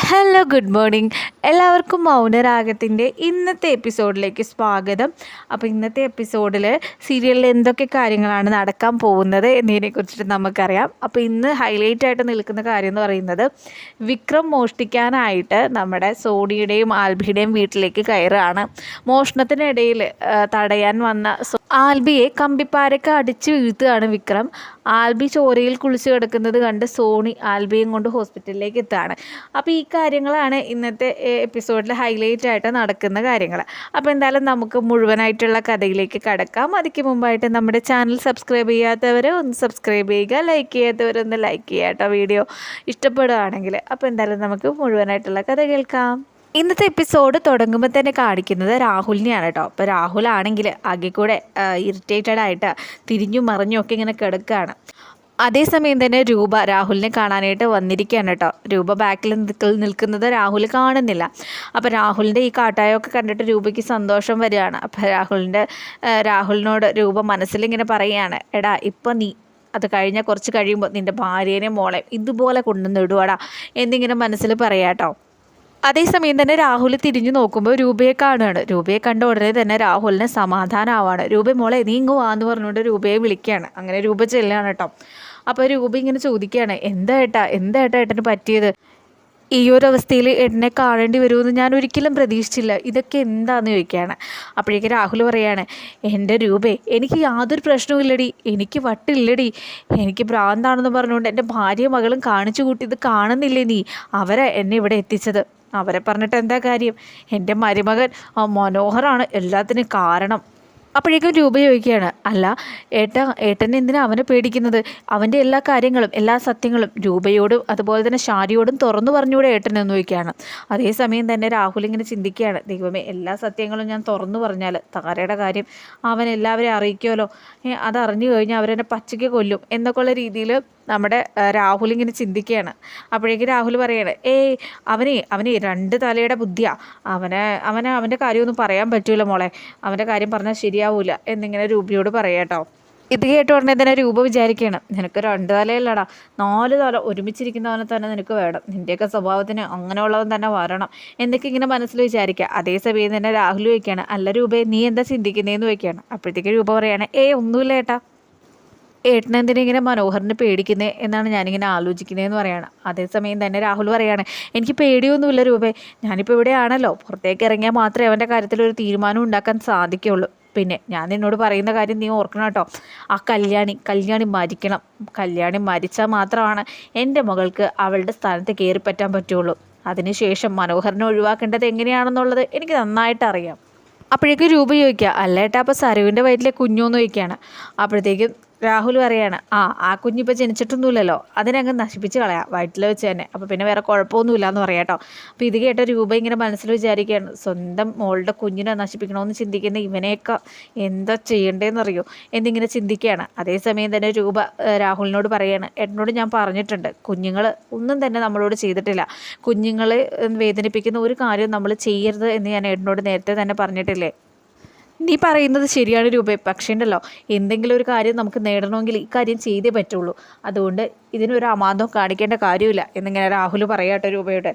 Hello good morning എല്ലാവർക്കും മൗനരാഗത്തിന്റെ ഇന്നത്തെ എപ്പിസോഡിലേക്ക് സ്വാഗതം. അപ്പോൾ ഇന്നത്തെ എപ്പിസോഡിൽ സീരിയലിൽ എന്തൊക്കെ കാര്യങ്ങളാണ് നടക്കാൻ പോകുന്നത് എന്നതിനെ കുറിച്ചിട്ട് നമുക്കറിയാം. അപ്പോൾ ഇന്ന് ഹൈലൈറ്റ് ആയിട്ട് നിൽക്കുന്ന കാര്യം എന്ന് പറയുന്നത് വിക്രം മോഷ്ടിക്കാനായിട്ട് നമ്മുടെ സോണിയുടെയും ആൽബിയുടെയും വീട്ടിലേക്ക് കയറുകയാണ്. മോഷണത്തിനിടയിൽ തടയാൻ വന്ന ആൽബിയെ കമ്പിപ്പാരൊക്കെ അടിച്ചു വീഴ്ത്തുകയാണ് വിക്രം. ആൽബി ചോരയിൽ കുളിച്ച് കിടക്കുന്നത് കണ്ട് സോണി ആൽബിയും കൊണ്ട് ഹോസ്പിറ്റലിലേക്ക് എത്തുകയാണ്. അപ്പോൾ ഈ കാര്യങ്ങളാണ് ഇന്നത്തെ എപ്പിസോഡിൽ ഹൈലൈറ്റ് ആയിട്ട് നടക്കുന്ന കാര്യങ്ങൾ അപ്പോൾ എന്തായാലും നമുക്ക് മുഴുവനായിട്ടുള്ള കഥയിലേക്ക് കടക്കാം. അതിക്ക് മുമ്പായിട്ട് നമ്മുടെ ചാനൽ സബ്സ്ക്രൈബ് ചെയ്യാത്തവർ ഒന്ന് സബ്സ്ക്രൈബ് ചെയ്യുക. ലൈക്ക് ചെയ്യാത്തവർ ഒന്ന് ലൈക്ക് ചെയ്യുക കേട്ടോ വീഡിയോ ഇഷ്ടപ്പെടുകയാണെങ്കിൽ അപ്പോൾ എന്തായാലും നമുക്ക് മുഴുവനായിട്ടുള്ള കഥ കേൾക്കാം. ഇന്നത്തെ എപ്പിസോഡ് തുടങ്ങുമ്പോൾ തന്നെ കാണിക്കുന്നത് രാഹുലിനെയാണ് കേട്ടോ. അപ്പോൾ രാഹുൽ ആണെങ്കിൽ ആകെ കൂടെ ഇറിറ്റേറ്റഡ് ആയിട്ട് തിരിഞ്ഞു മറിഞ്ഞും ഒക്കെ ഇങ്ങനെ കിടക്കുകയാണ് അതേസമയം തന്നെ രൂപ രാഹുലിനെ കാണാനായിട്ട് വന്നിരിക്കുകയാണ് കേട്ടോ. രൂപ ബാക്കിൽ നിൽക്ക- നിൽക്കുന്നത് രാഹുൽ കാണുന്നില്ല. അപ്പോൾ രാഹുലിന്റെ ഈ കാട്ടായമൊക്കെ കണ്ടിട്ട് രൂപയ്ക്ക് സന്തോഷം വരികയാണ്. അപ്പോൾ രാഹുലിന്റെ രാഹുലിനോട് രൂപ മനസ്സിലിങ്ങനെ പറയുകയാണ് എടാ ഇപ്പം നീ അത് കഴിഞ്ഞാൽ കുറച്ച് കഴിയുമ്പോൾ നിന്റെ ഭാര്യേനെ മോളെ ഇതുപോലെ കൊണ്ടുവന്ന് ഇടുവാടാ എന്നിങ്ങനെ മനസ്സിൽ പറയാട്ടോ അതേസമയം തന്നെ രാഹുൽ തിരിഞ്ഞു നോക്കുമ്പോൾ രൂപയെ കാണുകയാണ്. രൂപയെ കണ്ട ഉടനെ തന്നെ രാഹുലിന് സമാധാനമാവാണ് രൂപ മോളെ നീ ഇങ്ങ് വാന്ന് പറഞ്ഞുകൊണ്ട് രൂപയെ വിളിക്കുകയാണ്. അങ്ങനെ രൂപ ചെല്ലുകയാണ് കേട്ടോ. അപ്പോൾ രൂപ ഇങ്ങനെ ചോദിക്കുകയാണ് എന്താ ഏട്ടാ എന്താ ഏട്ടാ ഏട്ടന് പറ്റിയത്? ഈ ഒരു അവസ്ഥയിൽ എന്നെ കാണേണ്ടി വരുമെന്ന് ഞാൻ ഒരിക്കലും പ്രതീക്ഷിച്ചില്ല. ഇതൊക്കെ എന്താന്ന് ചോദിക്കുകയാണ്. അപ്പോഴേക്ക് രാഹുൽ പറയാണ് എന്റെ രൂപേ എനിക്ക് യാതൊരു പ്രശ്നവും ഇല്ലടി. എനിക്ക് വട്ടില്ലടി. എനിക്ക് ഭ്രാന്താണെന്ന് പറഞ്ഞുകൊണ്ട് എന്റെ ഭാര്യയും മകളും കാണിച്ചു കൂട്ടി ഇത് കാണുന്നില്ലേ നീ? അവരെ എന്നെ ഇവിടെ എത്തിച്ചത്. അവരെ പറഞ്ഞിട്ട് എന്താ കാര്യം? എന്റെ മരുമകൻ മനോഹറാണ് എല്ലാത്തിനും കാരണം. അപ്പോഴേക്കും രൂപ ചോദിക്കുകയാണ് അല്ല ഏട്ട ഏട്ടൻ എന്തിനാ അവനെ പേടിക്കുന്നത്? അവന്റെ എല്ലാ കാര്യങ്ങളും എല്ലാ സത്യങ്ങളും രൂപയോടും അതുപോലെ തന്നെ ഷാരിയോടും തുറന്നു പറഞ്ഞുകൂടെ ഏട്ടൻ എന്ന് ചോദിക്കുകയാണ്. അതേസമയം തന്നെ രാഹുൽ ഇങ്ങനെ ചിന്തിക്കുകയാണ് ദൈവമേ എല്ലാ സത്യങ്ങളും ഞാൻ തുറന്നു പറഞ്ഞാൽ താരയുടെ കാര്യം അവൻ എല്ലാവരെയും അറിയിക്കുമല്ലോ അതറിഞ്ഞു കഴിഞ്ഞാൽ അവരെന്നെ പച്ചയ്ക്ക് കൊല്ലും എന്നൊക്കെയുള്ള രീതിയിൽ നമ്മുടെ രാഹുൽ ഇങ്ങനെ ചിന്തിക്കുകയാണ്. അപ്പോഴേക്കും രാഹുൽ പറയാണ് ഏയ് അവനെ അവനെ രണ്ട് തലയുടെ ബുദ്ധിയാ. അവനെ അവനെ അവന്റെ കാര്യമൊന്നും പറയാൻ പറ്റൂല മോളെ. അവന്റെ കാര്യം പറഞ്ഞാൽ ശരിയാവൂല എന്നിങ്ങനെ രൂപിയോട് പറയാട്ടോ ഇത് കേട്ട ഉടനെ തന്നെ രൂപ വിചാരിക്കുകയാണ് നിനക്ക് രണ്ട് തലയല്ലടാ. നാല് തല ഒരുമിച്ചിരിക്കുന്നവനെ തന്നെ നിനക്ക് വേണം. നിന്റെയൊക്കെ സ്വഭാവത്തിന് അങ്ങനെയുള്ളവൻ തന്നെ വരണം എന്നൊക്കെ ഇങ്ങനെ മനസ്സിൽ വിചാരിക്കുക. അതേസമയം തന്നെ രാഹുൽ ചോദിക്കുകയാണ് അല്ല രൂപയെ നീ എന്താ ചിന്തിക്കുന്നതെന്ന് ചോദിക്കുകയാണ്. അപ്പോഴത്തേക്ക് രൂപ പറയുകയാണ് ഏ ഒന്നുമില്ല ഏട്ടാ. ഏട്ടൻ എന്തിനാ ഇങ്ങനെ മനോഹറിനെ പേടിക്കുന്നത് എന്നാണ് ഞാനിങ്ങനെ ആലോചിക്കുന്നതെന്ന് പറയുകയാണ് അതേസമയം തന്നെ രാഹുൽ പറയാണ് എനിക്ക് പേടിയൊന്നുമില്ല രൂപേ ഞാനിപ്പോൾ ഇവിടെയാണല്ലോ പുറത്തേക്ക് ഇറങ്ങിയാൽ മാത്രമേ അവന്റെ കാര്യത്തിൽ ഒരു തീരുമാനം ഉണ്ടാക്കാൻ സാധിക്കുള്ളൂ പിന്നെ ഞാൻ നിന്നോട് പറയുന്ന കാര്യം നീ ഓർക്കണം കേട്ടോ. ആ കല്യാണി കല്യാണി മരിക്കണം. കല്യാണി മരിച്ചാൽ മാത്രമാണ് എന്റെ മകൾക്ക് അവളുടെ സ്ഥാനത്ത് കയറിപ്പറ്റാൻ പറ്റുള്ളൂ. അതിനുശേഷം മനോഹറിനെ ഒഴിവാക്കേണ്ടത് എങ്ങനെയാണെന്നുള്ളത് എനിക്ക് നന്നായിട്ട് അറിയാം. അപ്പോഴേക്കും രൂപ ചോദിക്കുക അല്ലേട്ടാ അപ്പോൾ സരുവിന്റെ വയറ്റിലെ കുഞ്ഞോന്ന് ചോദിക്കുകയാണ്. അപ്പോഴത്തേക്കും രാഹുൽ പറയാണ് ആ ആ കുഞ്ഞിപ്പോൾ ജനിച്ചിട്ടൊന്നുമില്ലല്ലോ. അതിനങ്ങ് നശിപ്പിച്ച് കളയാം. വയറ്റിൽ വെച്ച് തന്നെ. അപ്പോൾ പിന്നെ വേറെ കുഴപ്പമൊന്നുമില്ല എന്ന് പറയാം കേട്ടോ. അപ്പോൾ ഇത് കേട്ട രൂപ ഇങ്ങനെ മനസ്സിൽ വിചാരിക്കുകയാണ് സ്വന്തം മോളുടെ കുഞ്ഞിനെ നശിപ്പിക്കണമെന്ന് ചിന്തിക്കുന്ന ഇവനെയൊക്കെ എന്താ ചെയ്യേണ്ടതെന്ന് അറിയോ എന്നിങ്ങനെ ചിന്തിക്കുകയാണ്. അതേസമയം തന്നെ രൂപ രാഹുലിനോട് പറയാണ് എന്നോട് ഞാൻ പറഞ്ഞിട്ടുണ്ട് കുഞ്ഞുങ്ങൾ ഒന്നും തന്നെ നമ്മളോട് ചെയ്തിട്ടില്ല. കുഞ്ഞുങ്ങളെ വേദനിപ്പിക്കുന്ന ഒരു കാര്യം നമ്മൾ ചെയ്യരുത് എന്ന് ഞാൻ എന്നോട് നേരത്തെ തന്നെ പറഞ്ഞിട്ടില്ലേ? നീ പറയുന്നത് ശരിയാണ് രൂപേ. പക്ഷേ ഉണ്ടല്ലോ എന്തെങ്കിലും ഒരു കാര്യം നമുക്ക് നേടണമെങ്കിൽ ഈ കാര്യം ചെയ്തേ പറ്റുള്ളൂ. അതുകൊണ്ട് ഇതിനൊരു അമാന്തം കാണിക്കേണ്ട കാര്യമില്ല എന്നിങ്ങനെ രാഹുൽ പറയാട്ടോ രൂപയോട്.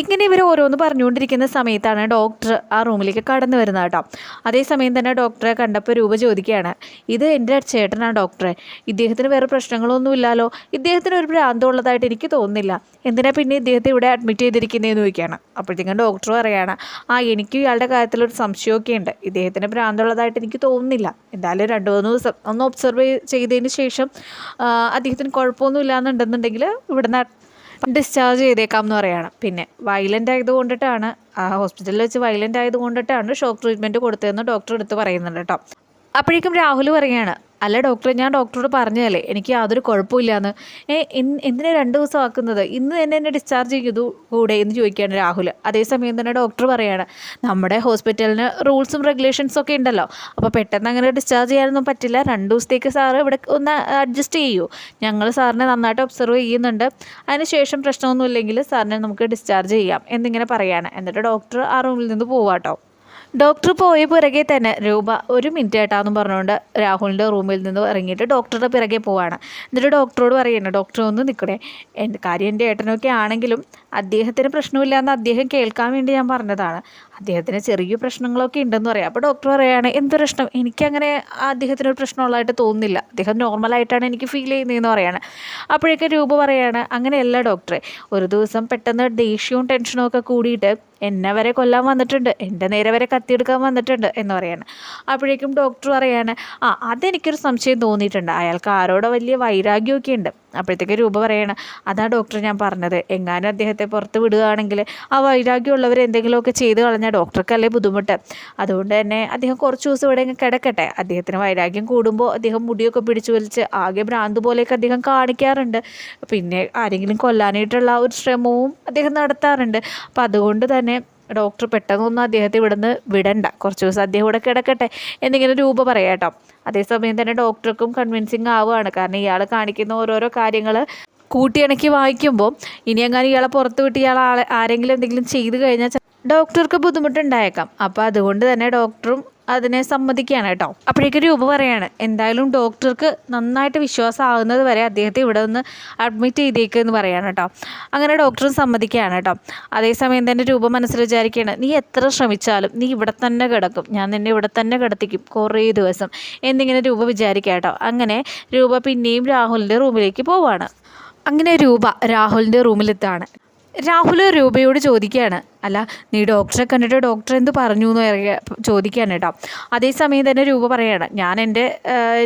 ഇങ്ങനെ ഇവർ ഓരോന്ന് പറഞ്ഞുകൊണ്ടിരിക്കുന്ന സമയത്താണ് ഡോക്ടർ ആ റൂമിലേക്ക് കടന്നു വരുന്നത് കേട്ടോ. അതേസമയം തന്നെ ഡോക്ടറെ കണ്ടപ്പോൾ രൂപ ചോദിക്കുകയാണ് ഇത് എന്റെ ചേട്ടനാണ് ഡോക്ടറെ? ഇദ്ദേഹത്തിന് വേറെ പ്രശ്നങ്ങളൊന്നും ഇല്ലല്ലോ ഇദ്ദേഹത്തിന് ഒരു ഭ്രാന്തമുള്ളതായിട്ട് എനിക്ക് തോന്നുന്നില്ല. എന്തിനാ പിന്നെ ഇദ്ദേഹത്തെ ഇവിടെ അഡ്മിറ്റ് ചെയ്തിരിക്കുന്നതെന്ന് ചോദിക്കുകയാണ്. അപ്പോഴത്തേക്കും ഡോക്ടർ പറയുകയാണ് ആ എനിക്കും ഇയാളുടെ കാര്യത്തിലൊരു സംശയമൊക്കെ ഉണ്ട്. ഇദ്ദേഹത്തിന് ഭ്രാന്തമുള്ളതായിട്ട് എനിക്ക് തോന്നുന്നില്ല. എന്തായാലും രണ്ട് മൂന്ന് ദിവസം ഒന്ന് ഒബ്സർവ് ചെയ്തതിന് ശേഷം അദ്ദേഹത്തിന് കുഴപ്പമൊന്നുമില്ല എന്നുണ്ടെന്നുണ്ടെങ്കിൽ ഇവിടുന്ന് ഡിസ്ചാർജ് ചെയ്തേക്കാം എന്ന് പറയുകയാണ് പിന്നെ വയലന്റ് ആയതുകൊണ്ടിട്ടാണ് ആ ഹോസ്പിറ്റലിൽ വെച്ച് വയലന്റ് ആയതുകൊണ്ടിട്ടാണ് ഷോക്ക് ട്രീറ്റ്മെന്റ് കൊടുത്തതെന്ന് ഡോക്ടർ എടുത്ത് പറയുന്നുണ്ട് കേട്ടോ. അപ്പോഴേക്കും രാഹുൽ പറയാണ് അല്ല ഡോക്ടറെ ഞാൻ ഡോക്ടറോട് പറഞ്ഞതല്ലേ എനിക്ക് യാതൊരു കുഴപ്പമില്ലാന്ന്. ഏ ഇന്ന് എന്തിനാ രണ്ട് ദിവസം ആക്കുന്നത്? ഇന്ന് തന്നെ എന്നെ ഡിസ്ചാർജ് ചെയ്തു കൂടെ എന്ന് ചോദിക്കുകയാണ് രാഹുൽ. അതേസമയം തന്നെ ഡോക്ടർ പറയാണ് നമ്മുടെ ഹോസ്പിറ്റലിന് റൂൾസും റെഗുലേഷൻസും ഒക്കെ ഉണ്ടല്ലോ. അപ്പോൾ പെട്ടെന്ന് അങ്ങനെ ഡിസ്ചാർജ് ചെയ്യാനൊന്നും പറ്റില്ല. രണ്ട് ദിവസത്തേക്ക് സാറ് ഇവിടെ ഒന്ന് അഡ്ജസ്റ്റ് ചെയ്യൂ. ഞങ്ങൾ സാറിനെ നന്നായിട്ട് ഒബ്സർവ് ചെയ്യുന്നുണ്ട്. അതിനുശേഷം പ്രശ്നമൊന്നുമില്ലെങ്കിൽ സാറിനെ നമുക്ക് ഡിസ്ചാർജ് ചെയ്യാം. എന്നിങ്ങനെ പറയാണ്. എന്നിട്ട് ഡോക്ടർ ആ റൂമിൽ നിന്ന് പോവാട്ടോ. ഡോക്ടർ പോയ പിറകെ തന്നെ രൂപ ഒരു മിനിറ്റ് ഏട്ടാന്ന് പറഞ്ഞുകൊണ്ട് രാഹുലിന്റെ റൂമിൽ നിന്ന് ഇറങ്ങിയിട്ട് ഡോക്ടറുടെ പിറകെ പോവാണ്. എന്നിട്ട് ഡോക്ടറോട് പറയുന്നു ഡോക്ടർ ഒന്ന് നിൽക്കണേ എന്റെ കാര്യം എന്റെ ഏട്ടനൊക്കെ ആണെങ്കിലും അദ്ദേഹത്തിന് പ്രശ്നമില്ല എന്ന് അദ്ദേഹം കേൾക്കാൻ വേണ്ടി ഞാൻ പറഞ്ഞതാണ്. അദ്ദേഹത്തിന് ചെറിയ പ്രശ്നങ്ങളൊക്കെ ഉണ്ടെന്ന് പറയാം. അപ്പോൾ ഡോക്ടർ പറയുകയാണ് എന്ത് പ്രശ്നം? എനിക്കങ്ങനെ അദ്ദേഹത്തിന് ഒരു പ്രശ്നമുള്ളതായിട്ട് തോന്നുന്നില്ല. അദ്ദേഹം നോർമലായിട്ടാണ് എനിക്ക് ഫീൽ ചെയ്യുന്നതെന്ന് പറയാണ്. അപ്പോഴേക്കും രൂപ പറയാണ് അങ്ങനെയല്ല ഡോക്ടറെ ഒരു ദിവസം പെട്ടെന്ന് ദേഷ്യവും ടെൻഷനും ഒക്കെ കൂടിയിട്ട് എന്നെ വരെ കൊല്ലാൻ വന്നിട്ടുണ്ട്. എന്റെ നേരെ വരെ കത്തിയെടുക്കാൻ വന്നിട്ടുണ്ട് എന്ന് പറയാണ്. അപ്പോഴേക്കും ഡോക്ടർ പറയാണ് ആ അതെനിക്കൊരു സംശയം തോന്നിയിട്ടുണ്ട്. അയാൾക്ക് ആരോടോ വലിയ വൈരാഗ്യമൊക്കെ ഉണ്ട്. അപ്പോഴത്തേക്ക് രൂപ പറയണം അതാ ഡോക്ടർ ഞാൻ പറഞ്ഞത്. എങ്ങാനും അദ്ദേഹത്തെ പുറത്ത് വിടുകയാണെങ്കിൽ ആ വൈരാഗ്യമുള്ളവർ എന്തെങ്കിലുമൊക്കെ ചെയ്ത് കളഞ്ഞാൽ ഡോക്ടർക്കല്ലേ ബുദ്ധിമുട്ട്. അതുകൊണ്ട് തന്നെ അദ്ദേഹം കുറച്ച് ദിവസം ഇവിടെ കിടക്കട്ടെ. അദ്ദേഹത്തിന് വൈരാഗ്യം കൂടുമ്പോൾ അദ്ദേഹം മുടിയൊക്കെ പിടിച്ചു വലിച്ച് ആകെ ഭ്രാന്ത് പോലെയൊക്കെ അദ്ദേഹം കാണിക്കാറുണ്ട്. പിന്നെ ആരെങ്കിലും കൊല്ലാനായിട്ടുള്ള ഒരു ശ്രമവും അദ്ദേഹം നടത്താറുണ്ട്. അപ്പം അതുകൊണ്ട് തന്നെ ഡോക്ടർ പെട്ടെന്നൊന്നും അദ്ദേഹത്തെ ഇവിടുന്ന് വിടണ്ട. കുറച്ച് ദിവസം അദ്ദേഹം ഇവിടെ കിടക്കട്ടെ എന്നിങ്ങനെ രൂപ പറയാം കേട്ടോ. അതേസമയം തന്നെ ഡോക്ടർക്കും കൺവിൻസിങ് ആവുകയാണ്. കാരണം ഇയാൾ കാണിക്കുന്ന ഓരോരോ കാര്യങ്ങൾ കൂട്ടിയിണക്കി വായിക്കുമ്പോൾ ഇനി അങ്ങനെ ഇയാളെ പുറത്ത് വിട്ട് ഇയാൾ ആരെങ്കിലും എന്തെങ്കിലും ചെയ്തു കഴിഞ്ഞാൽ ഡോക്ടർക്ക് ബുദ്ധിമുട്ടുണ്ടായേക്കാം. അപ്പോൾ അതുകൊണ്ട് തന്നെ ഡോക്ടറും അതിനെ സമ്മതിക്കുകയാണ് കേട്ടോ. അപ്പോഴേക്കും രൂപ പറയാണ് എന്തായാലും ഡോക്ടർക്ക് നന്നായിട്ട് വിശ്വാസമാകുന്നത് വരെ അദ്ദേഹത്തെ ഇവിടെ നിന്ന് അഡ്മിറ്റ് ചെയ്തേക്കെന്ന് പറയാണ് കേട്ടോ. അങ്ങനെ ഡോക്ടറും സമ്മതിക്കുകയാണ് കേട്ടോ. അതേസമയം തന്നെ രൂപ മനസ്സിൽ വിചാരിക്കുകയാണ് നീ എത്ര ശ്രമിച്ചാലും നീ ഇവിടെ തന്നെ കിടക്കും ഞാൻ നിന്നെ ഇവിടെ തന്നെ കിടത്തിക്കും കുറേ ദിവസം എന്നിങ്ങനെ രൂപ വിചാരിക്കുക കേട്ടോ. അങ്ങനെ രൂപ പിന്നെയും രാഹുലിന്റെ റൂമിലേക്ക് പോവാണ്. അങ്ങനെ രൂപ രാഹുലിന്റെ റൂമിലെത്താണ് രാഹുൽ രൂപയോട് ചോദിക്കുകയാണ്. അല്ല നീ ഡോക്ടറെ കണ്ടിട്ട് ഡോക്ടർ എന്ത് പറഞ്ഞു എന്ന് ചോദിക്കുകയാണ് കേട്ടോ. അതേസമയം തന്നെ രൂപ പറയുകയാണ്. ഞാൻ എന്റെ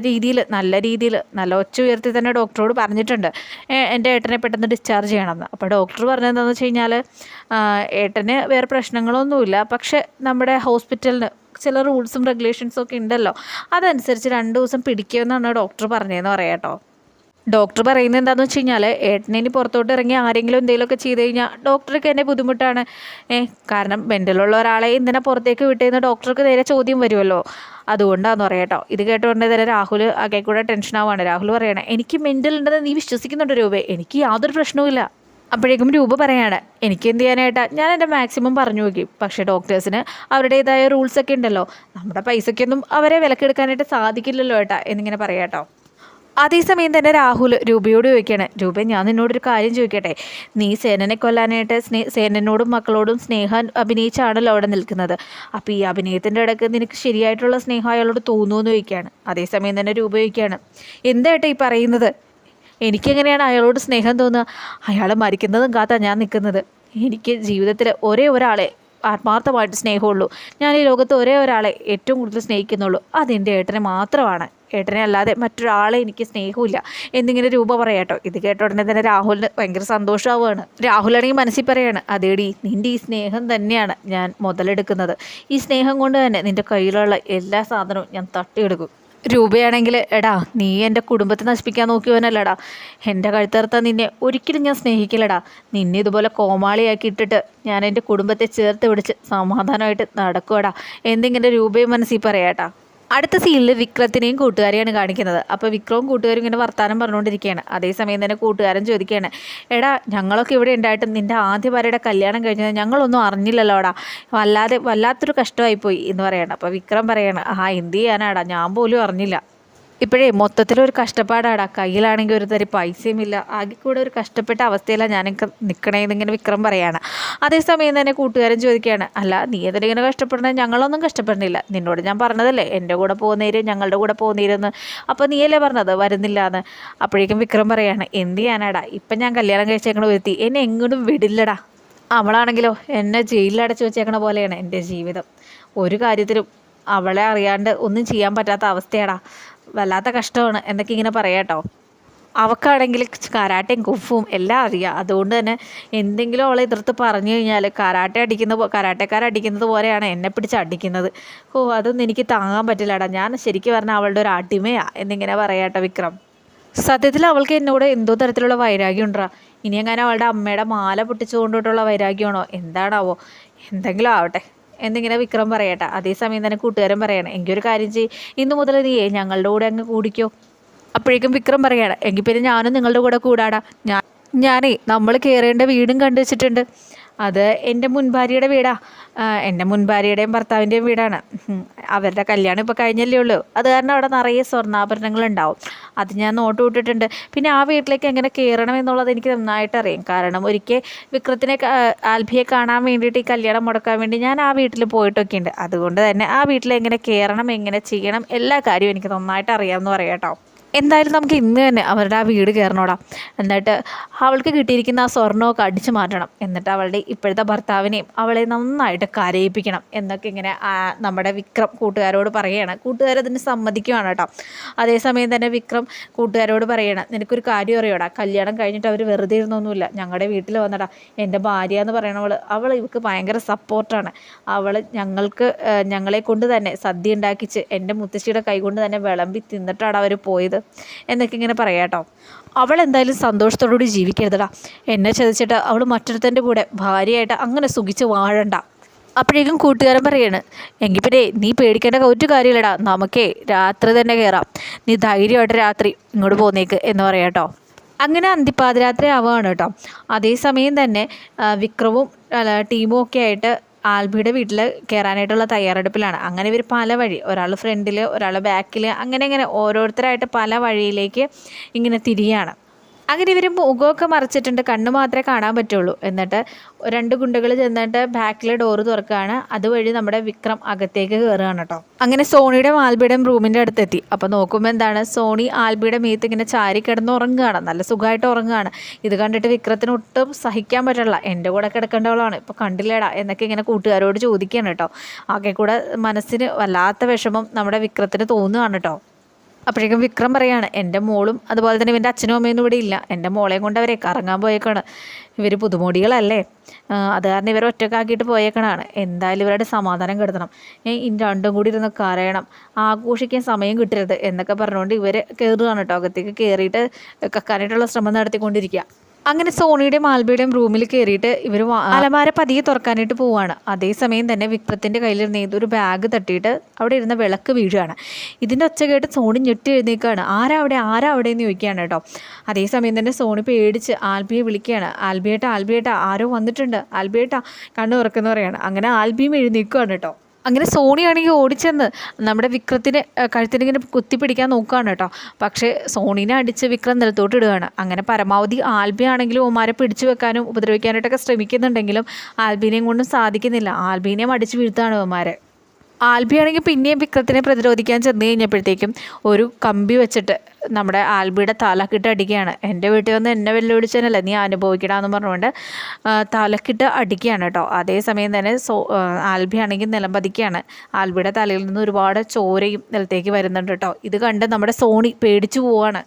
രീതിയിൽ നല്ല രീതിയിൽ നല്ല ഒച്ച ഉയർത്തി തന്നെ ഡോക്ടറോട് പറഞ്ഞിട്ടുണ്ട്. എന്റെ ഏട്ടനെ പെട്ടെന്ന് ഡിസ്ചാർജ് ചെയ്യണമെന്ന്. അപ്പോൾ ഡോക്ടർ പറഞ്ഞതെന്താണെന്ന് വെച്ച് കഴിഞ്ഞാൽ ഏട്ടന് വേറെ പ്രശ്നങ്ങളൊന്നുമില്ല. പക്ഷേ നമ്മുടെ ഹോസ്പിറ്റലിന് ചില റൂൾസും റെഗുലേഷൻസും ഒക്കെ ഉണ്ടല്ലോ. അതനുസരിച്ച് രണ്ട് ദിവസം പിടിക്കുമെന്നാണ് ഡോക്ടർ പറഞ്ഞതെന്ന് പറയാം കേട്ടോ. ഡോക്ടർ പറയുന്നത് എന്താണെന്ന് വെച്ച് കഴിഞ്ഞാൽ ഏട്ടനെ ഇനി പുറത്തോട്ട് ഇറങ്ങി ആരെങ്കിലും എന്തെങ്കിലുമൊക്കെ ചെയ്ത് കഴിഞ്ഞാൽ ഡോക്ടർക്ക് എന്നെ ബുദ്ധിമുട്ടാണ്. ഏ കാരണം ബെൻഡിലുള്ള ഒരാളെ എന്തിനാ പുറത്തേക്ക് വിട്ടേന്ന് ഡോക്ടർക്ക് നേരെ ചോദ്യം വരുമല്ലോ അതുകൊണ്ടാന്ന് പറയാം കേട്ടോ ഇത് കേട്ടുകൊണ്ട് തന്നെ രാഹുൽ ആകെ കൂടെ ടെൻഷൻ ആവുകയാണ് രാഹുൽ പറയണേ എനിക്ക് മെന്റൽ ഉണ്ടെന്ന് നീ വിശ്വസിക്കുന്നുണ്ട് രൂപേ? എനിക്ക് യാതൊരു പ്രശ്നവുമില്ല അപ്പോഴേക്കും രൂപ പറയാണ് എനിക്ക് എന്ത് ചെയ്യാനായിട്ടാ? ഞാൻ എന്റെ മാക്സിമം പറഞ്ഞു നോക്കി. പക്ഷേ ഡോക്ടേഴ്സിന് അവരുടേതായ റൂൾസൊക്കെ ഉണ്ടല്ലോ. നമ്മുടെ പൈസയ്ക്കൊന്നും അവരെ വിലക്കെടുക്കാനായിട്ട് സാധിക്കില്ലല്ലോ ഏട്ടാ എന്നിങ്ങനെ പറയാം അതേസമയം തന്നെ രാഹുൽ രൂപയോട് ചോദിക്കുകയാണ് രൂപ ഞാൻ നിന്നോടൊരു കാര്യം ചോദിക്കട്ടെ? നീ സേനനെ കൊല്ലാനായിട്ട് സ്നേ സേനനോടും മക്കളോടും സ്നേഹം അഭിനയിച്ചാണല്ലോ അവിടെ നിൽക്കുന്നത്. അപ്പോൾ ഈ അഭിനയത്തിന്റെ ഇടയ്ക്ക് നിനക്ക് ശരിയായിട്ടുള്ള സ്നേഹം അയാളോട് തോന്നുമെന്ന് ചോദിക്കുകയാണ്. അതേസമയം തന്നെ രൂപ ചോദിക്കുകയാണ് എന്തായിട്ട് ഈ പറയുന്നത്? എനിക്കെങ്ങനെയാണ് അയാളോട് സ്നേഹം തോന്നുക? അയാൾ മരിക്കുന്നതും കാത്താ ഞാൻ നിൽക്കുന്നത്. എനിക്ക് ജീവിതത്തിൽ ഒരേ ഒരാളെ ആത്മാർത്ഥമായിട്ട് സ്നേഹമുള്ളൂ. ഞാൻ ഈ ലോകത്ത് ഒരേ ഒരാളെ ഏറ്റവും കൂടുതൽ സ്നേഹിക്കുന്നുള്ളൂ. അതെന്റെ ഏട്ടനെ മാത്രമാണ്. ഏട്ടനെ അല്ലാതെ മറ്റൊരാളെ എനിക്ക് സ്നേഹമില്ല. എന്നിങ്ങനെ രൂപ പറയാട്ടോ ഇത് കേട്ട ഉടനെ തന്നെ രാഹുലിന് ഭയങ്കര സന്തോഷമാവുകയാണ്. രാഹുലാണെങ്കിൽ മനസ്സിൽ പറയാണ് അതേടി നിന്റെ ഈ സ്നേഹം തന്നെയാണ് ഞാൻ മുതലെടുക്കുന്നത്. ഈ സ്നേഹം കൊണ്ട് തന്നെ നിന്റെ കയ്യിലുള്ള എല്ലാ സാധനവും ഞാൻ തട്ടിയെടുക്കും. രൂപയാണെങ്കിൽ എടാ നീ എന്റെ കുടുംബത്തെ നശിപ്പിക്കാൻ നോക്കിയവനല്ലടാ. എന്റെ കഴുത്തേർത്ത നിന്നെ ഒരിക്കലും ഞാൻ സ്നേഹിക്കില്ലടാ. നിന്നെ ഇതുപോലെ കോമാളിയാക്കി ഇട്ടിട്ട് ഞാൻ എന്റെ കുടുംബത്തെ ചേർത്ത് പിടിച്ച് സമാധാനമായിട്ട് നടക്കുവടാ. എന്തിങ്ങനെ രൂപയും മനസ്സിൽ പറയാട്ടാ അടുത്ത സീനിൽ വിക്രത്തിനെയും കൂട്ടുകാരെയാണ് കാണിക്കുന്നത്. അപ്പോൾ വിക്രവും കൂട്ടുകാരും ഇങ്ങനെ വർത്താനം പറഞ്ഞുകൊണ്ടിരിക്കുകയാണ്. അതേസമയം തന്നെ കൂട്ടുകാരൻ ചോദിക്കുകയാണ് എടാ ഞങ്ങളൊക്കെ ഇവിടെ ഉണ്ടായിട്ടും നിന്റെ ആദ്യ ഭാര്യയുടെ കല്യാണം കഴിഞ്ഞത് ഞങ്ങളൊന്നും അറിഞ്ഞില്ലല്ലോടാ. വല്ലാതെ വല്ലാത്തൊരു കഷ്ടമായിപ്പോയി എന്ന് പറയുകയാണ് അപ്പോൾ വിക്രം പറയാണ് ആ എന്ത് ചെയ്യാനാടാ? ഞാൻ പോലും അറിഞ്ഞില്ല. ഇപ്പോഴേ മൊത്തത്തിലൊരു കഷ്ടപ്പാടാടാ കയ്യിലാണെങ്കിൽ ഒരു തരി പൈസയും ഇല്ല ആകെ കൂടെ ഒരു കഷ്ടപ്പെട്ട അവസ്ഥയിലാണ് ഞാനൊക്കെ നിൽക്കണേന്നിങ്ങനെ വിക്രം പറയാണ്. അതേസമയം തന്നെ കൂട്ടുകാരൻ ചോദിക്കുകയാണ് അല്ല നീ എന്തിനിങ്ങനെ കഷ്ടപ്പെടണേ ഞങ്ങളൊന്നും കഷ്ടപ്പെടുന്നില്ല. നിന്നോട് ഞാൻ പറഞ്ഞതല്ലേ എന്റെ കൂടെ പോകുന്നേര് ഞങ്ങളുടെ കൂടെ പോകുന്നേരെന്ന് അപ്പോൾ നീയല്ലേ പറഞ്ഞത്? വരുന്നില്ല എന്ന് അപ്പോഴേക്കും വിക്രം പറയാണ് എന്ത് ചെയ്യാനാടാ? ഇപ്പം ഞാൻ കല്യാണം കഴിച്ചേക്കണ വരുത്തി എന്നെ എങ്ങോട്ടും വിടില്ലടാ. അവളാണെങ്കിലോ എന്നെ ജയിലിൽ അടച്ചു വെച്ചേക്കണ പോലെയാണ് എന്റെ ജീവിതം. ഒരു കാര്യത്തിലും അവളെ അറിയാണ്ട് ഒന്നും ചെയ്യാൻ പറ്റാത്ത അവസ്ഥയാടാ. വല്ലാത്ത കഷ്ടമാണ് എന്നൊക്കെ ഇങ്ങനെ പറയാട്ടോ അവക്കാണെങ്കിൽ കരാട്ടയും കുഫും എല്ലാം അറിയാം. അതുകൊണ്ട് തന്നെ എന്തെങ്കിലും അവളെ എതിർത്ത് പറഞ്ഞു കഴിഞ്ഞാൽ കരാട്ടെ അടിക്കുന്ന കരാട്ടക്കാരടിക്കുന്നത് പോലെയാണ് എന്നെ പിടിച്ച് അടിക്കുന്നത്. ഓ അതൊന്നും എനിക്ക് താങ്ങാൻ പറ്റില്ലടാ. ഞാൻ ശരിക്കും പറഞ്ഞാൽ അവളുടെ ഒരു അടിമയാ എന്നിങ്ങനെ പറയാട്ടോ വിക്രം. സത്യത്തിൽ അവൾക്ക് എന്നോട് എന്തോ തരത്തിലുള്ള വൈരാഗ്യം ഉണ്ടാ ഇനി എങ്ങനെ അവളുടെ അമ്മയുടെ മാല പൊട്ടിച്ചുകൊണ്ടിട്ടുള്ള വൈരാഗ്യമാണോ? എന്താണാവോ? എന്തെങ്കിലും ആവട്ടെ. എന്നിങ്ങനെ വിക്രം പറയട്ടെ? അതേസമയം തന്നെ കൂട്ടുകാരൻ പറയണം എങ്കിൽ ഒരു കാര്യം ചെയ്യ്. ഇന്നു മുതൽ നീയേ ഞങ്ങളുടെ കൂടെ അങ്ങ് കൂടിക്കോ. അപ്പോഴേക്കും വിക്രം പറയണം എങ്കിൽ പിന്നെ ഞാനും നിങ്ങളുടെ കൂടെ കൂടാടാ. ഞാൻ ഞാനേ നമ്മൾ കയറേണ്ട വീടും കണ്ടു വെച്ചിട്ടുണ്ട്. അത് എന്റെ മുൻ ഭാര്യയുടെ വീടാ എന്റെ മുൻ ഭാര്യയുടെയും ഭർത്താവിന്റെയും വീടാണ്. അവരുടെ കല്യാണം ഇപ്പോൾ കഴിഞ്ഞല്ലേ ഉള്ളൂ. അത് കാരണം അവിടെ നിറയെ സ്വർണാഭരണങ്ങളുണ്ടാവും. അത് ഞാൻ നോട്ട് വിട്ടിട്ടുണ്ട് പിന്നെ ആ വീട്ടിലേക്ക് എങ്ങനെ കയറണം എന്നുള്ളത് എനിക്ക് നന്നായിട്ട് അറിയാം. കാരണം ഒരിക്കൽ വിക്രത്തിനെ ആൽബിയെ കാണാൻ വേണ്ടിയിട്ട് ഈ കല്യാണം മുടക്കാൻ വേണ്ടി ഞാൻ ആ വീട്ടിൽ പോയിട്ടൊക്കെ ഉണ്ട് അതുകൊണ്ട് തന്നെ ആ വീട്ടിൽ എങ്ങനെ കയറണം എങ്ങനെ ചെയ്യണം എല്ലാ കാര്യവും എനിക്ക് നന്നായിട്ട് അറിയാമെന്ന് പറയാം കേട്ടോ. എന്തായാലും നമുക്ക് ഇന്ന് തന്നെ അവരുടെ ആ വീട് കയറണോടാം. എന്നിട്ട് അവൾക്ക് കിട്ടിയിരിക്കുന്ന ആ സ്വർണമൊക്കെ അടിച്ചു മാറ്റണം. എന്നിട്ട് അവളുടെ ഇപ്പോഴത്തെ ഭർത്താവിനെയും അവളെ നന്നായിട്ട് കരയിപ്പിക്കണം എന്നൊക്കെ ഇങ്ങനെ നമ്മുടെ വിക്രം കൂട്ടുകാരോട് പറയുകയാണ് കൂട്ടുകാരതിന് സമ്മതിക്കുകയാണ് കേട്ടോ. അതേസമയം തന്നെ വിക്രം കൂട്ടുകാരോട് പറയണം നിനക്കൊരു കാര്യം അറിയോടാ? കല്യാണം കഴിഞ്ഞിട്ട് അവർ വെറുതെ ഇരുന്നൊന്നുമില്ല. ഞങ്ങളുടെ വീട്ടിൽ വന്നടാ. എന്റെ ഭാര്യ എന്ന് പറയണവൾ അവൾ ഇവൾക്ക് ഭയങ്കര സപ്പോർട്ടാണ്. അവൾ ഞങ്ങൾക്ക് ഞങ്ങളെ കൊണ്ട് തന്നെ സദ്യ ഉണ്ടാക്കിച്ച് എന്റെ മുത്തശ്ശിയുടെ കൈകൊണ്ട് തന്നെ വിളമ്പി തിന്നിട്ടാണ് അവർ പോയത്. എന്നൊക്കെ ഇങ്ങനെ പറയാം കേട്ടോ. അവൾ എന്തായാലും സന്തോഷത്തോടുകൂടി ജീവിക്കരുതടാ. എന്നെ ചതിച്ചിട്ട് അവൾ മറ്റൊരുത്തന്റെ കൂടെ ഭാര്യയായിട്ട് അങ്ങനെ സുഖിച്ച് വാഴണ്ട. അപ്പോഴേക്കും കൂട്ടുകാരൻ പറയാണ് എങ്കിൽ പിന്നെ നീ പേടിക്കേണ്ട ഒരു കാര്യമില്ലടാ. നമുക്കേ രാത്രി തന്നെ കയറാം നീ ധൈര്യമായിട്ട് രാത്രി ഇങ്ങോട്ട് പോന്നേക്ക് എന്ന് പറയാം കേട്ടോ. അങ്ങനെ അന്തിപ്പാതിരാത്രി ആവുകയാണ് കേട്ടോ. അതേസമയം തന്നെ വിക്രവും ടീമും ഒക്കെ ആയിട്ട് ആൽബിയുടെ വീട്ടിൽ കയറാനായിട്ടുള്ള തയ്യാറെടുപ്പിലാണ്. അങ്ങനെ ഇവർ പല വഴി ഒരാൾ ഫ്രണ്ടിൽ ഒരാൾ ബാക്കിൽ അങ്ങനെ അങ്ങനെ ഓരോരുത്തരായിട്ട് പല വഴിയിലേക്ക് ഇങ്ങനെ തിരിയാണ്. അങ്ങനെ ഇവർ മുഖമൊക്കെ മറിച്ചിട്ടുണ്ട്. കണ്ണു മാത്രമേ കാണാൻ പറ്റുള്ളൂ. എന്നിട്ട് രണ്ട് ഗുണ്ടകൾ ചെന്നിട്ട് ബാക്കിലെ ഡോറ് തുറക്കുകയാണ്. അതുവഴി നമ്മുടെ വിക്രം അകത്തേക്ക് കയറുകയാണ് കേട്ടോ. അങ്ങനെ സോണിയുടെ ആൽബിയുടെയും റൂമിന്റെ അടുത്തെത്തി. അപ്പോൾ നോക്കുമ്പോൾ എന്താണ്? സോണി ആൽബിയുടെ മീത്ത് ഇങ്ങനെ ചാരി കിടന്ന് ഉറങ്ങുകയാണ്. നല്ല സുഖമായിട്ട് ഉറങ്ങുകയാണ്. ഇത് കണ്ടിട്ട് വിക്രത്തിന് ഒട്ടും സഹിക്കാൻ പറ്റില്ല എന്റെ കൂടെ കിടക്കേണ്ടവളാണ്. ഇപ്പോൾ കണ്ടില്ലേടാ? എന്നൊക്കെ ഇങ്ങനെ കൂട്ടുകാരോട് ചോദിക്കുകയാണ് കേട്ടോ. ആകെ കൂടെ മനസ്സിന് വല്ലാത്ത വിഷമം നമ്മുടെ വിക്രത്തിന് തോന്നുകയാണ് കേട്ടോ. അപ്പോഴേക്കും വിക്രം പറയാണ് എന്റെ മോളും അതുപോലെ തന്നെ ഇവന്റെ അച്ഛനും അമ്മയൊന്നും ഇവിടെ ഇല്ല. എന്റെ മോളെയും കൊണ്ട് അവരെ കറങ്ങാൻ പോയേക്കാണ്. ഇവർ പുതുമോടികളല്ലേ? അത് കാരണം ഇവരെ ഒറ്റക്കാക്കിയിട്ട് പോയേക്കണാണ് എന്തായാലും ഇവരുടെ സമാധാനം കെടുത്തണം. ഇനി രണ്ടും കൂടി ഇരുന്ന് കരയണം. ആഘോഷിക്കാൻ സമയം കിട്ടരുത് എന്നൊക്കെ പറഞ്ഞുകൊണ്ട് ഇവർ കയറുകയാണ് കേട്ടോ. അകത്തേക്ക് കയറിയിട്ട് കക്കാനായിട്ടുള്ള ശ്രമം നടത്തിക്കൊണ്ടിരിക്കുക. അങ്ങനെ സോണിയുടെയും ആൽബിയുടെയും റൂമിൽ കയറിയിട്ട് ഇവർ അലമാര പതിയെ തുറക്കാനായിട്ട് പോവാണ്. അതേസമയം തന്നെ വിക്രത്തിന്റെ കയ്യിലിരുന്ന് ഏതൊരു ബാഗ് തട്ടിയിട്ട് അവിടെ ഇരുന്ന വിളക്ക് വീഴുകയാണ്. ഇതിന്റെ ഒച്ച കേട്ട് സോണി ഞെട്ടി എഴുന്നേൽക്കുകയാണ് ആരാ അവിടെ? ആരാ അവിടെ? എന്ന് ചോദിക്കുകയാണ് കേട്ടോ. അതേസമയം തന്നെ സോണി പേടിച്ച് ആൽബിയെ വിളിക്കുകയാണ്. ആൽബിയേട്ട ആൽബിയേട്ട ആരോ വന്നിട്ടുണ്ട്. ആൽബിയേട്ട കണ്ണു തുറക്കുന്ന പറയാണ്. അങ്ങനെ ആൽബിയും എഴുന്നേക്കുകയാണ് കേട്ടോ. അങ്ങനെ സോണിയാണെങ്കിൽ ഓടിച്ചെന്ന്. നമ്മുടെ വിക്രത്തിന് കഴുത്തിനിങ്ങനെ കുത്തിപ്പിടിക്കാൻ നോക്കുകയാണ് കേട്ടോ. പക്ഷേ സോണിനെ അടിച്ച് വിക്രം നിലത്തോട്ട് ഇടുകയാണ്. അങ്ങനെ പരമാവധി ആൽബി ആണെങ്കിലും ഒമാരെ പിടിച്ചു വെക്കാനും ഉപദ്രവിക്കാനായിട്ടൊക്കെ ശ്രമിക്കുന്നുണ്ടെങ്കിലും ആൽബിനെയും കൊണ്ടും സാധിക്കുന്നില്ല. ആൽബിനെയും അടിച്ച് വീഴ്ത്താണ് ഉമാരെ ആൽബി ആണെങ്കിൽ പിന്നെയും വിക്രത്തിനെ പ്രതിരോധിക്കാൻ ചെന്ന് കഴിഞ്ഞപ്പോഴത്തേക്കും ഒരു കമ്പി വെച്ചിട്ട് നമ്മുടെ ആൽബിയുടെ തലക്കിട്ട് അടിക്കുകയാണ്. എന്റെ വീട്ടിൽ വന്ന് എന്നെ വെല്ലുവിളിച്ചതിനല്ല നീ അനുഭവിക്കണമെന്ന് പറഞ്ഞുകൊണ്ട് തലക്കിട്ട് അടിക്കുകയാണ് കേട്ടോ. അതേസമയം തന്നെ സോ ആൽബിയാണെങ്കിൽ ആൽബി ആണെങ്കിൽ നിലംപതിക്കുകയാണ് ആൽബിയുടെ തലയിൽ നിന്ന് ഒരുപാട് ചോരയും നിലത്തേക്ക് വരുന്നുണ്ട് കേട്ടോ. ഇത് കണ്ട് നമ്മുടെ സോണി പേടിച്ചു പോവാണ്.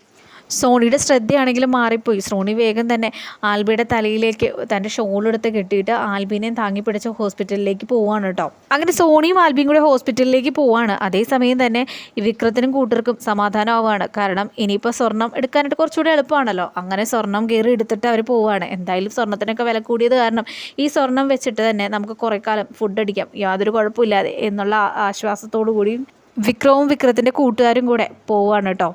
സോണിയുടെ ശ്രദ്ധയാണെങ്കിലും മാറിപ്പോയി. സോണി വേഗം തന്നെ ആൽബിയുടെ തലയിലേക്ക് തന്റെ ഷോളെടുത്ത് കെട്ടിയിട്ട് ആൽബിനെയും താങ്ങി പിടിച്ച് ഹോസ്പിറ്റലിലേക്ക് പോവാണ് കേട്ടോ. അങ്ങനെ സോണിയും ആൽബിയും കൂടെ ഹോസ്പിറ്റലിലേക്ക് പോവാണ്. അതേസമയം തന്നെ വിക്രത്തിനും കൂട്ടർക്കും സമാധാനമാവാണ്. കാരണം ഇനിയിപ്പോൾ സ്വർണം എടുക്കാനായിട്ട് കുറച്ചുകൂടി എളുപ്പമാണല്ലോ. അങ്ങനെ സ്വർണം കയറി എടുത്തിട്ട് അവർ പോവാണ്. എന്തായാലും സ്വർണത്തിനൊക്കെ വില കൂടിയത് കാരണം ഈ സ്വർണം വെച്ചിട്ട് തന്നെ നമുക്ക് കുറേ കാലം ഫുഡ് അടിക്കാം. യാതൊരു കുഴപ്പമില്ലാതെ എന്നുള്ള ആശ്വാസത്തോടു കൂടി വിക്രവും വിക്രത്തിന്റെ കൂട്ടുകാരും കൂടെ പോവാണ് കേട്ടോ.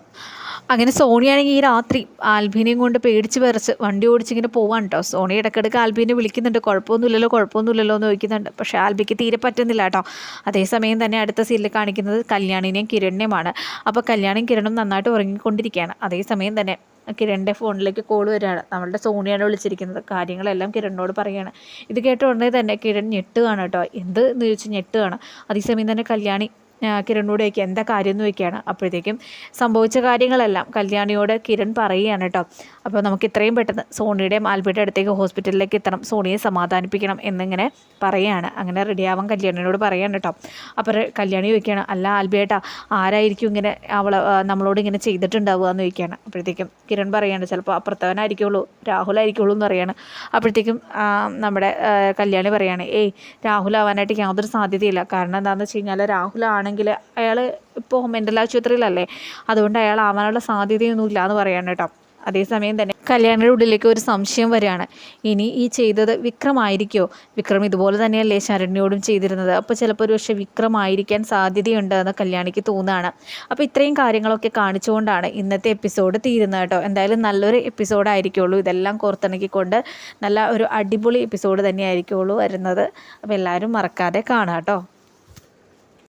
അങ്ങനെ സോണിയാണെങ്കിൽ ഈ രാത്രി ആൽബീനെയും കൊണ്ട് പേടിച്ച് പറിച്ച് വണ്ടി ഓടിച്ചിങ്ങനെ പോവാണ് കേട്ടോ സോണി ഇടയ്ക്കിടയ്ക്ക് ആൽബീനെ വിളിക്കുന്നുണ്ട്. കുഴപ്പമൊന്നുമില്ലല്ലോ കുഴപ്പമൊന്നുമില്ലല്ലോ എന്ന് ചോദിക്കുന്നുണ്ട്. പക്ഷേ ആൽബിക്ക് തീരെ പറ്റുന്നില്ല കേട്ടോ അതേസമയം തന്നെ അടുത്ത സീനിൽ കാണിക്കുന്നത് കല്യാണിനെയും കിരണിനെയുമാണ്. അപ്പോൾ കല്യാണിയും കിരണും നന്നായിട്ട് ഉറങ്ങിക്കൊണ്ടിരിക്കുകയാണ്. അതേസമയം തന്നെ കിരണിന്റെ ഫോണിലേക്ക് കോൾ വരികയാണ്. നമ്മളുടെ സോണിയാണ് വിളിച്ചിരിക്കുന്നത്. കാര്യങ്ങളെല്ലാം കിരണിനോട് പറയുകയാണ്. ഇത് കേട്ട ഉടനെ തന്നെ കിരൺ ഞെട്ടുകയാണ് കേട്ടോ എന്ത് എന്ന് ചോദിച്ച് ഞെട്ടുകയാണ്. അതേസമയം തന്നെ കല്യാണി ആ, കിരണിനോട് എന്താ കാര്യം എന്ന് ചോദിക്കുകയാണ്. അപ്പോഴത്തേക്കും സംഭവിച്ച കാര്യങ്ങളെല്ലാം കല്യാണിയോട് കിരൺ പറയുകയാണ് കേട്ടോ. അപ്പോൾ നമുക്ക് ഇത്രയും പെട്ടെന്ന് സോണിയുടെയും ആൽബിയുടെ അടുത്തേക്ക് ഹോസ്പിറ്റലിലേക്ക് എത്തണം. സോണിയെ സമാധാനിപ്പിക്കണം എന്നിങ്ങനെ പറയുകയാണ്. അങ്ങനെ റെഡിയാവാൻ കല്യാണിയോട് പറയാണ് കേട്ടോ. അപ്പോൾ കല്യാണി ചോദിക്കുകയാണ് അല്ല ആൽബിയേട്ടാ ആരായിരിക്കും ഇങ്ങനെ അവൾ നമ്മളോട് ഇങ്ങനെ ചെയ്തിട്ടുണ്ടാവുക? എന്ന് ചോദിക്കുകയാണ്. അപ്പോഴത്തേക്കും കിരൺ പറയാണ് ചിലപ്പോൾ അപ്പുറത്തവനായിരിക്കുള്ളൂ രാഹുലായിരിക്കുള്ളൂ എന്ന് പറയാണ് അപ്പോഴത്തേക്കും നമ്മുടെ കല്യാണി പറയാണ് ഏയ് രാഹുലാവാനായിട്ട് യാതൊരു സാധ്യതയില്ല. കാരണം എന്താണെന്ന് വെച്ച് കഴിഞ്ഞാൽ രാഹുലാണെങ്കിൽ അയാൾ ഇപ്പോൾ മെന്റൽ ആശുപത്രിയിലല്ലേ. അതുകൊണ്ട് അയാൾ ആവാനുള്ള സാധ്യതയൊന്നും ഇല്ല എന്ന് പറയാണ് കേട്ടോ. അതേസമയം തന്നെ കല്യാണിയുടെ ഉള്ളിലേക്ക് ഒരു സംശയം വരികയാണ്. ഇനി ഈ ചെയ്തത് വിക്രമായിരിക്കുമോ വിക്രം ഇതുപോലെ തന്നെയല്ലേ ശരണ്യോടും ചെയ്തിരുന്നത്. അപ്പോൾ ചിലപ്പോൾ ഒരു പക്ഷേ വിക്രമായിരിക്കാൻ സാധ്യതയുണ്ട് എന്ന് കല്യാണിക്ക് തോന്നുകയാണ്. അപ്പോൾ ഇത്രയും കാര്യങ്ങളൊക്കെ കാണിച്ചുകൊണ്ടാണ് ഇന്നത്തെ എപ്പിസോഡ് തീരുന്നത് കേട്ടോ. എന്തായാലും നല്ലൊരു എപ്പിസോഡായിരിക്കുള്ളൂ ഇതെല്ലാം കോർത്തിണക്കിക്കൊണ്ട് നല്ല ഒരു അടിപൊളി എപ്പിസോഡ് തന്നെയായിരിക്കുള്ളൂ വരുന്നത്. അപ്പോൾ എല്ലാവരും മറക്കാതെ കാണാം കേട്ടോ.